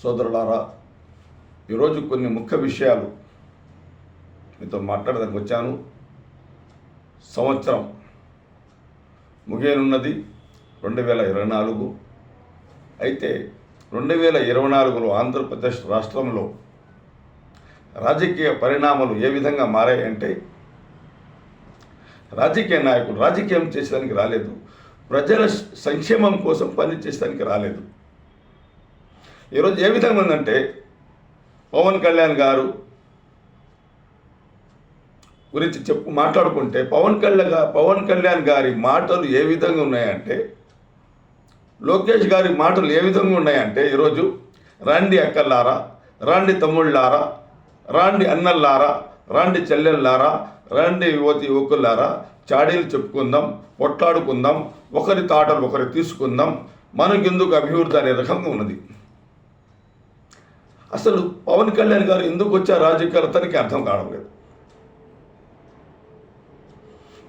సోదరులారా ఈరోజు కొన్ని ముఖ్య విషయాలు మీతో మాట్లాడడానికి వచ్చాను. సంవత్సరం ముగియనున్నది రెండు వేల ఇరవై నాలుగు. అయితే రెండు వేల ఇరవై నాలుగులో ఆంధ్రప్రదేశ్ రాష్ట్రంలో రాజకీయ పరిణామాలు ఏ విధంగా మారాయంటే రాజకీయ నాయకులు రాజకీయం చేసేదానికి రాలేదు. ప్రజల సంక్షేమం కోసం పని చేసేదానికి రాలేదు. ఈరోజు ఏ విధంగా ఉందంటే పవన్ కళ్యాణ్ గారు గురించి చెప్పు మాట్లాడుకుంటే పవన్ కళ్యాణ్ పవన్ కళ్యాణ్ గారి మాటలు ఏ విధంగా ఉన్నాయంటే లోకేష్ గారి మాటలు ఏ విధంగా ఉన్నాయంటే ఈరోజు రాండి అక్కల్లారా రాండి తమ్ముళ్ళారా రాండి అన్నల్లారా రాండి చెల్లెల్లారా రాండి యువతి యువకులారా చాడీలు చెప్పుకుందాం పొట్లాడుకుందాం ఒకరి తాటలు ఒకరి తీసుకుందాం మనకెందుకు అభివృద్ధి అనే రకంగా ఉన్నది. అసలు పవన్ కళ్యాణ్ గారు ఎందుకు వచ్చారు రాజకీయాలు తనకి అర్థం కావడం లేదు.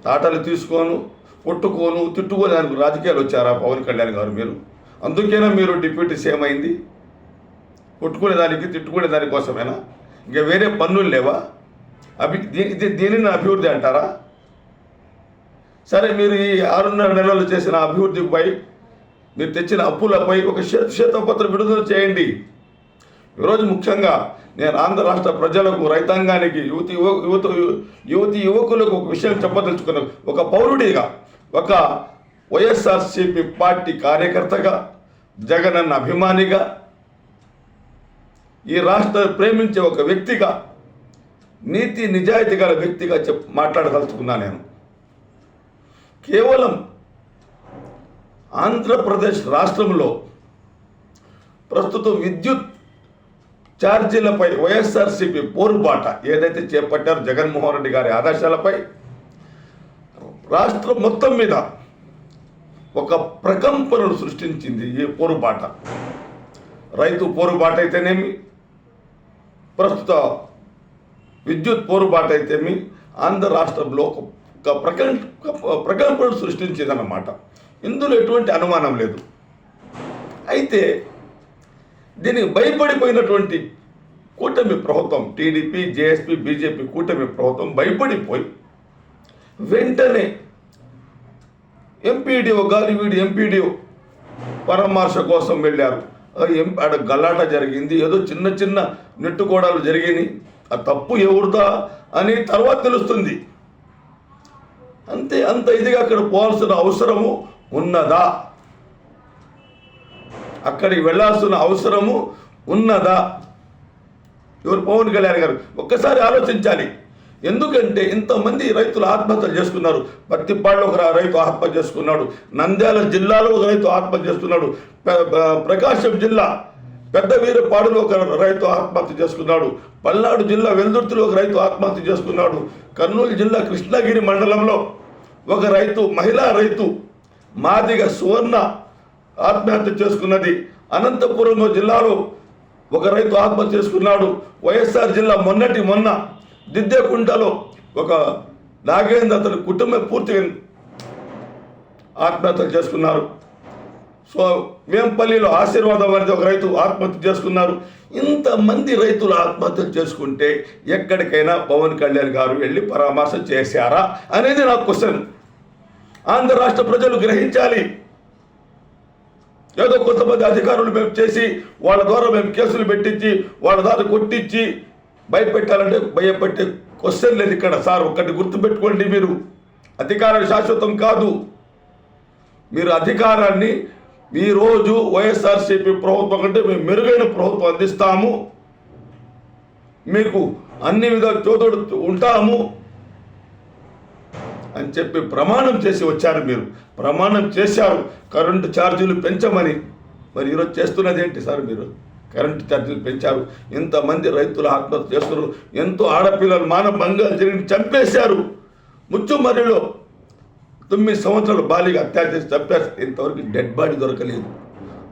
తాటలు తీసుకోను కొట్టుకోను తిట్టుకోలేదానికి రాజకీయాలు వచ్చారా పవన్ కళ్యాణ్ గారు మీరు? అందుకేనా మీరు డిప్యూటీ సీఎం అయింది? కొట్టుకునే దానికి తిట్టుకునే దానికోసమేనా ఇంకా వేరే పన్నులు లేవా? అభి దీ- దీనిని అభివృద్ధి అంటారా? సరే మీరు ఈ ఆరున్నర నెలలు చేసిన అభివృద్ధిపై మీరు తెచ్చిన అప్పులపై ఒక శ్వేతపత్రం విడుదల చేయండి. ఈరోజు ముఖ్యంగా నేను ఆంధ్ర రాష్ట్ర ప్రజలకు రైతాంగానికి యువతి యువత యువతి యువకులకు ఒక విషయం చెప్పదలుచుకున్నాను ఒక పౌరుడిగా ఒక వైఎస్ఆర్సిపి పార్టీ కార్యకర్తగా జగనన్న అభిమానిగా ఈ రాష్ట్ర ప్రేమించే ఒక వ్యక్తిగా నీతి నిజాయితీ గల వ్యక్తిగా చెప్ మాట్లాడదలుచుకున్నా నేను. కేవలం ఆంధ్రప్రదేశ్ రాష్ట్రంలో ప్రస్తుతం విద్యుత్ ఛార్జీలపై వైఎస్ఆర్సీపీ పోరుబాట ఏదైతే చేపట్టారో జగన్మోహన్ రెడ్డి గారి ఆదేశాలపై రాష్ట్రం మొత్తం మీద ఒక ప్రకంపనను సృష్టించింది ఈ పోరుబాట. రైతు పోరుబాట అయితేనేమి? ప్రస్తుత విద్యుత్ పోరుబాట అయితేమి? ఆంధ్ర రాష్ట్రంలో ఒక ఒక ప్రకం ప్రకంపన సృష్టించిందన్నమాట. ఇందులో ఎటువంటి అనుమానం లేదు. అయితే దీనికి భయపడిపోయినటువంటి కూటమి ప్రభుత్వం టీడీపీ జేఎస్పీ బీజేపీ కూటమి ప్రభుత్వం భయపడిపోయి వెంటనే ఎంపీడీఓ గాలివీడి ఎంపీడీఓ పరామర్శ కోసం వెళ్ళారు. ఎం ఆడ గల్లాట జరిగింది ఏదో చిన్న చిన్న నెట్టుకోడాలు జరిగినాయి. ఆ తప్పు ఎవరిదా అని తర్వాత తెలుస్తుంది. అంతే అంత ఇదిగా అక్కడ పోవాల్సిన అవసరము ఉన్నదా? అక్కడికి వెళ్ళాల్సిన అవసరము ఉన్నదా? ఎవరు? పవన్ కళ్యాణ్ గారు. ఒక్కసారి ఆలోచించాలి. ఎందుకంటే ఇంతమంది రైతులు ఆత్మహత్యలు చేసుకున్నారు. పత్తిపాడులో ఒక రైతు ఆత్మహత్య చేసుకున్నాడు. నంద్యాల జిల్లాలో ఒక రైతు ఆత్మహత్య చేసుకున్నాడు. ప్రకాశం జిల్లా పెద్ద వీరపాడులో ఒక రైతు ఆత్మహత్య చేసుకున్నాడు. పల్నాడు జిల్లా వెల్దుర్తిలో ఒక రైతు ఆత్మహత్య చేసుకున్నాడు. కర్నూలు జిల్లా కృష్ణగిరి మండలంలో ఒక రైతు మహిళా రైతు మాదిగ సువర్ణ ఆత్మహత్య చేసుకున్నది. అనంతపురం జిల్లాలో ఒక రైతు ఆత్మహత్య చేసుకున్నాడు. వైఎస్ఆర్ జిల్లా మొన్నటి మొన్న దిద్దేకుంటలో ఒక నాగేంద్ర అతని కుటుంబం పూర్తిగా ఆత్మహత్యలు చేసుకున్నారు. సో వేంపల్లిలో ఆశీర్వాదం అనేది ఒక రైతు ఆత్మహత్య చేసుకున్నారు. ఇంతమంది రైతులు ఆత్మహత్యలు చేసుకుంటే ఎక్కడికైనా పవన్ కళ్యాణ్ గారు వెళ్ళి పరామర్శ చేశారా అనేది నా క్వశ్చన్. ఆంధ్ర రాష్ట్ర ప్రజలు గ్రహించాలి. ఏదో కొంతమంది అధికారులు మేము చేసి వాళ్ళ ద్వారా మేము కేసులు పెట్టించి వాళ్ళ ద్వారా కొట్టించి భయపెట్టాలంటే భయపెట్టే క్వశ్చన్ లేదు ఇక్కడ సార్ ఒక్కటి గుర్తుపెట్టుకోండి మీరు. అధికారం శాశ్వతం కాదు. మీరు అధికారాన్ని ఈరోజు వైఎస్ఆర్సీపీ ప్రభుత్వం కంటే మేము మెరుగైన ప్రభుత్వం అందిస్తాము. మీకు అన్ని విధాలు చోదోడు ఉంటాము. అని చెప్పి ప్రమాణం చేసి వచ్చారు మీరు. ప్రమాణం చేశారు. కరెంటు ఛార్జీలు పెంచమని. మరి ఈరోజు చేస్తున్నది ఏంటి సార్ మీరు? కరెంటు ఛార్జీలు పెంచారు. ఎంతమంది రైతులు ఆత్మహత్య చేస్తున్నారు. ఎంతో ఆడపిల్లలు మానవ భంగాలు జరిగి చంపేశారు. ముచ్చుమర్రిలో తొమ్మిది సంవత్సరాలు బాలిగా అత్యాచారం చేసి చంపేస్తారు ఇంతవరకు డెడ్ బాడీ దొరకలేదు.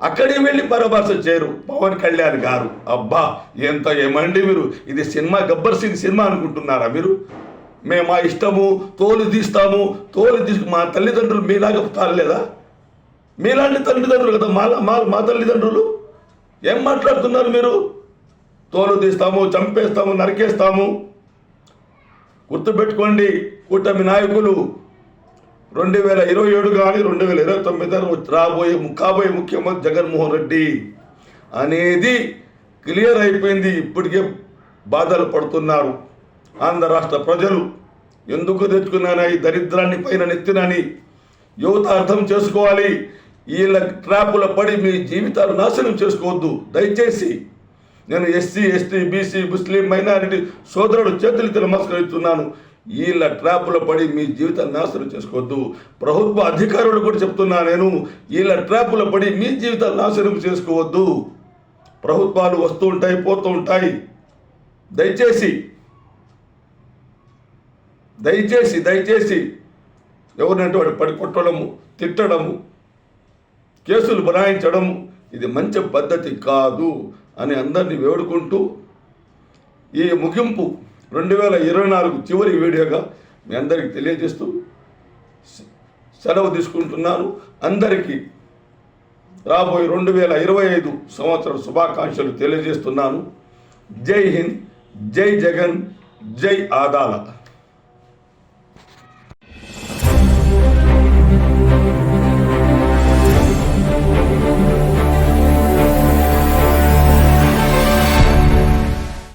అక్కడికి వెళ్ళి పరామర్శ చేయరు. పవన్ కళ్యాణ్ గారు. అబ్బా ఎంత ఏమండి మీరు? ఇది సినిమా గబ్బర్ సింగ్ సినిమా అనుకుంటున్నారా మీరు? మేము మా ఇష్టము తోలు తీస్తాము తోలు తీసుకు మా తల్లిదండ్రులు మీలాగా తాళలేదా మీలాంటి తల్లిదండ్రులు కదా మా మా మా తల్లిదండ్రులు? ఏం మాట్లాడుతున్నారు మీరు? తోలు తీస్తాము చంపేస్తాము నరికేస్తాము. గుర్తుపెట్టుకోండి కూటమి నాయకులు రెండు వేల ఇరవై ఏడు కానీ రెండు వేల ఇరవై తొమ్మిది రాబోయే కాబోయే ముఖ్యమంత్రి జగన్మోహన్ రెడ్డి అనేది క్లియర్ అయిపోయింది. ఇప్పటికే బాధలు పడుతున్నారు. ఆంధ్ర రాష్ట్ర ప్రజలు ఎందుకు తెచ్చుకున్నానా ఈ దరిద్రాన్ని పైన నెత్తినని యువత అర్థం చేసుకోవాలి. వీళ్ళ ట్రాపుల పడి మీ జీవితాలు నాశనం చేసుకోవద్దు. దయచేసి నేను ఎస్సీ ఎస్టీ బీసీ ముస్లిం మైనారిటీ సోదరుడు చేతులెత్తి నమస్కరిస్తున్నాను. వీళ్ళ ట్రాపుల పడి మీ జీవితాన్ని నాశనం చేసుకోవద్దు. ప్రభుత్వ అధికారులు కూడా చెప్తున్నా నేను వీళ్ళ ట్రాపుల పడి మీ జీవితాలు నాశనం చేసుకోవద్దు. ప్రభుత్వాలు వస్తూ ఉంటాయి పోతూ ఉంటాయి. దయచేసి దయచేసి దయచేసి ఎవరినంటే వాడు పడి కొట్టడము తిట్టడము కేసులు బనాయించడం ఇది మంచి పద్ధతి కాదు అని అందరినీ వేడుకుంటూ ఈ ముగింపు రెండు వేల ఇరవై నాలుగు చివరి వీడియోగా మీ అందరికీ తెలియజేస్తూ సెలవు తీసుకుంటున్నాను. అందరికీ రాబోయే రెండు వేల ఇరవై ఐదు సంవత్సరం శుభాకాంక్షలు తెలియజేస్తున్నాను. జై హింద్ జై జగన్ జై ఆదాల.